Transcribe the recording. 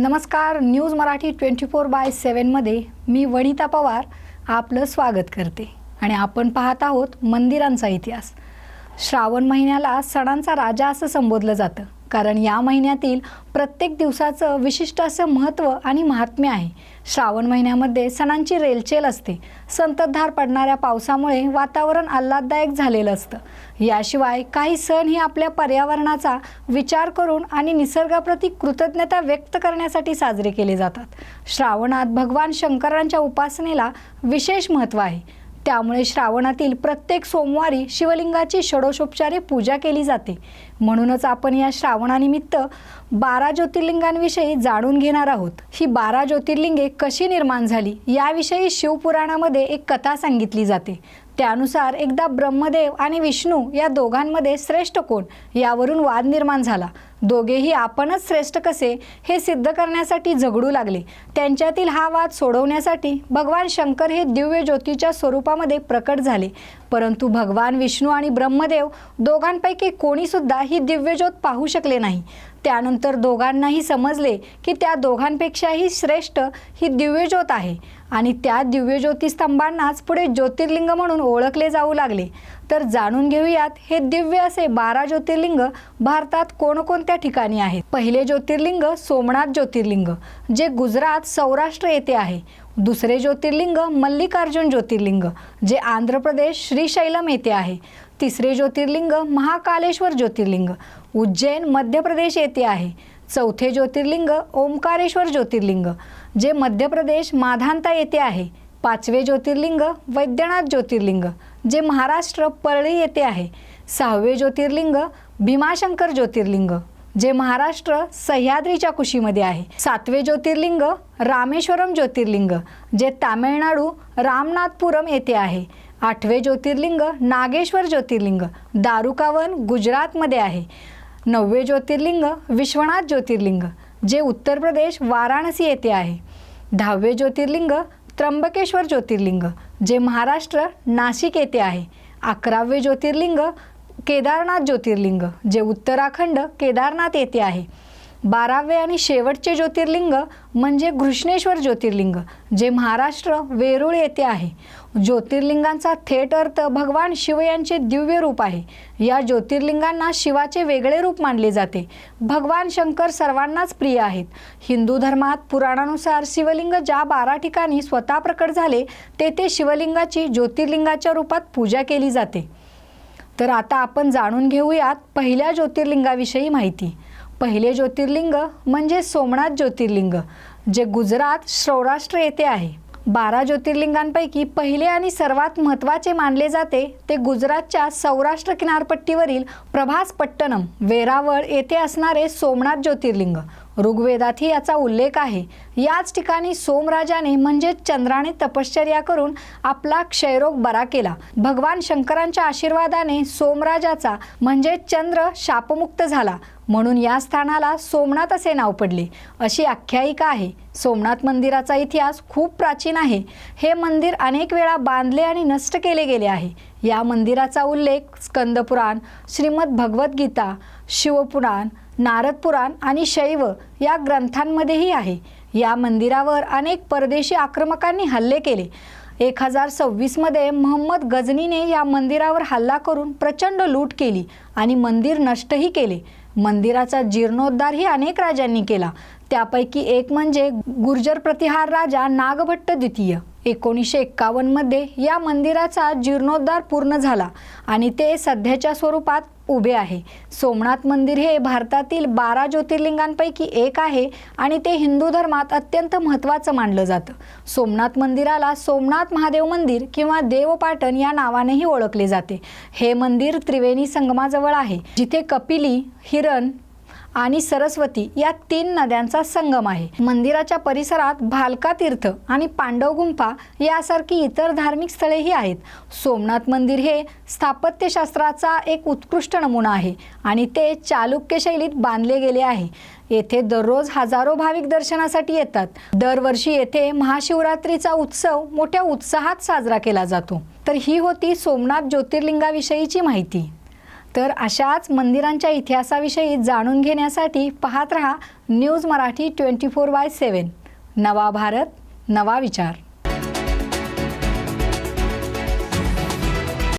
नमस्कार news Marathi twenty four by सेवनमध्ये मी वनिता पवार आपलं स्वागत करते. आणि आपण पाहत आहोत मंदिरांचा इतिहास. श्रावण महिन्याला सणांचा राजा असं संबोधलं जातं. कारण या महिन्यातील प्रत्येक दिवसाचं विशिष्ट असं महत्त्व आणि महात्म्य आहे. श्रावण महिन्यामध्ये सणांची रेलचेल असते. संततधार पडणाऱ्या पावसामुळे वातावरण आल्हाददायक झालेलं असतं. याशिवाय काही सण हे आपल्या पर्यावरणाचा विचार करून आणि निसर्गाप्रती कृतज्ञता व्यक्त करण्यासाठी साजरे केले जातात. श्रावणात भगवान शंकरांच्या उपासनेला विशेष महत्त्व आहे. त्यामुळे श्रावणातील प्रत्येक सोमवारी शिवलिंगाची षडोषोपचारे पूजा केली जाते. म्हणूनच आपण या श्रावणानिमित्त बारा ज्योतिर्लिंगांविषयी जाणून घेणार आहोत. ही बारा ज्योतिर्लिंगे कशी निर्माण झाली याविषयी शिवपुराणामध्ये एक कथा सांगितली जाते. त्यानुसार एकदा ब्रह्मदेव आणि विष्णू या दोघांमध्ये श्रेष्ठ कोण यावरून वाद निर्माण झाला. दोघेही आपणच श्रेष्ठ कसे हे सिद्ध करण्यासाठी झगडू लागले. त्यांच्यातील हा वाद सोडवण्यासाठी भगवान शंकर हे दिव्य ज्योतीच्या स्वरूपामध्ये प्रकट झाले. परंतु भगवान विष्णू आणि ब्रह्मदेव दोघांपैकी कोणीसुद्धा ही दिव्यज्योत पाहू शकले नाही. त्यानंतर दोघांनाही समजले की त्या दोघांपेक्षाही श्रेष्ठ ही दिव्यज्योत आहे आणि त्या दिव्यज्योती स्तंभांनाच पुढे ज्योतिर्लिंग म्हणून ओळखले जाऊ लागले. तर जाणून घेऊयात हे दिव्य असे बारा ज्योतिर्लिंग भारतात कोणकोणत्या ठिकाणी आहेत? पहिले ज्योतिर्लिंग सोमनाथ ज्योतिर्लिंग जे गुजरात सौराष्ट्र येथे आहे. दुसरे ज्योतिर्लिंग मल्लिकार्जुन ज्योतिर्लिंग जे आंध्र प्रदेश श्रीशैलम येथे आहे. तिसरे ज्योतिर्लिंग महाकालेश्वर ज्योतिर्लिंग उज्जैन मध्य प्रदेश येथे आहे. चौथे ज्योतिर्लिंग ओंकारेश्वर ज्योतिर्लिंग जे मध्य प्रदेश माधांता येथे आहे. पाचवे ज्योतिर्लिंग वैद्यनाथ ज्योतिर्लिंग जे महाराष्ट्र परळी येथे आहे. सहावे ज्योतिर्लिंग भीमाशंकर ज्योतिर्लिंग जे महाराष्ट्र सह्याद्रीच्या कुशीमध्ये आहे. सातवे ज्योतिर्लिंग रामेश्वरम ज्योतिर्लिंग जे तामिळनाडू रामनाथपुरम येथे आहे. आठवे ज्योतिर्लिंग नागेश्वर ज्योतिर्लिंग दारुकावन गुजरातमध्ये आहे. नववे ज्योतिर्लिंग विश्वनाथ ज्योतिर्लिंग जे उत्तर प्रदेश वाराणसी येथे आहे. दहावे ज्योतिर्लिंग त्र्यंबकेश्वर ज्योतिर्लिंग जे महाराष्ट्र नाशिक येथे आहे. अकरावे ज्योतिर्लिंग केदारनाथ ज्योतिर्लिंग जे उत्तराखंड केदारनाथ येथे आहे. बारावे आणि शेवटचे ज्योतिर्लिंग म्हणजे घृष्णेश्वर ज्योतिर्लिंग जे महाराष्ट्र वेरूळ येथे आहे. ज्योतिर्लिंगांचा थेट अर्थ भगवान शिव यांचे दिव्य रूप आहे. या ज्योतिर्लिंगांना शिवाचे वेगळे रूप मानले जाते. भगवान शंकर सर्वांनाच प्रिय आहेत. हिंदू धर्मात पुराणानुसार शिवलिंग ज्या बारा ठिकाणी स्वतः प्रकट झाले तेथे शिवलिंगाची ज्योतिर्लिंगाच्या रूपात पूजा केली जाते. तर आता आपण जाणून घेऊयात पहिल्या ज्योतिर्लिंगाविषयी माहिती. पहिले ज्योतिर्लिंग म्हणजे सोमनाथ ज्योतिर्लिंग जे गुजरात सौराष्ट्र येथे आहे. बारा ज्योतिर्लिंगांपैकी पहिले आणि सर्वात महत्त्वाचे मानले जाते ते गुजरातच्या सौराष्ट्र किनारपट्टीवरील प्रभासपट्टणम वेरावळ येथे असणारे सोमनाथ ज्योतिर्लिंग. ऋग्वेदातही याचा उल्लेख आहे. याच ठिकाणी सोमराजाने म्हणजे चंद्राने तपश्चर्या करून आपला क्षयरोग बरा केला. भगवान शंकरांच्या आशीर्वादाने सोमराजाचा म्हणजे चंद्र शापमुक्त झाला. म्हणून या स्थानाला सोमनाथ असे नाव पडले. अशी आख्यायिका आहे. सोमनाथ मंदिराचा इतिहास खूप प्राचीन आहे. हे मंदिर अनेक वेळा बांधले आणि नष्ट केले गेले आहे. या मंदिराचा उल्लेख स्कंदपुराण श्रीमद भगवद्गीता शिवपुराण नारद पुराण आणि शैव या ग्रंथांमध्येही आहे. या मंदिरावर अनेक परदेशी आक्रमकांनी हल्ले केले. एक हजार सव्वीसमध्ये मोहम्मद गजनीने या मंदिरावर हल्ला करून प्रचंड लूट केली आणि मंदिर नष्टही केले. मंदिराचा जीर्णोद्धारही अनेक राजांनी केला. त्यापैकी एक म्हणजे गुर्जर प्रतिहार राजा नागभट्ट द्वितीय. एकोणीसशे एक्कावन्नमध्ये या मंदिराचा जीर्णोद्धार पूर्ण झाला आणि ते सध्याच्या स्वरूपात उभे आहे. सोमनाथ मंदिर हे भारतातील बारा ज्योतिर्लिंगांपैकी एक आहे आणि ते हिंदू धर्मात अत्यंत महत्त्वाचं मानलं जातं. सोमनाथ मंदिराला सोमनाथ महादेव मंदिर किंवा देवपाटण या नावानेही ओळखले जाते. हे मंदिर त्रिवेणी संगमाजवळ आहे जिथे कपिली हिरण आणि सरस्वती या तीन नद्यांचा संगम आहे. मंदिराच्या परिसरात भालका तीर्थ आणि पांडव गुंफा यासारखी इतर धार्मिक स्थळेही आहेत. सोमनाथ मंदिर हे स्थापत्यशास्त्राचा एक उत्कृष्ट नमुना आहे आणि ते चालुक्य शैलीत बांधले गेले आहे. येथे दररोज हजारो भाविक दर्शनासाठी येतात. दरवर्षी येथे महाशिवरात्रीचा उत्सव मोठ्या उत्साहात साजरा केला जातो. तर ही होती सोमनाथ ज्योतिर्लिंगाविषयीची माहिती. तर अशाच मंदिरांच्या इतिहासाविषयी जाणून घेण्यासाठी पाहत रहा news Marathi twenty four by seven. नवा भारत नवा विचार.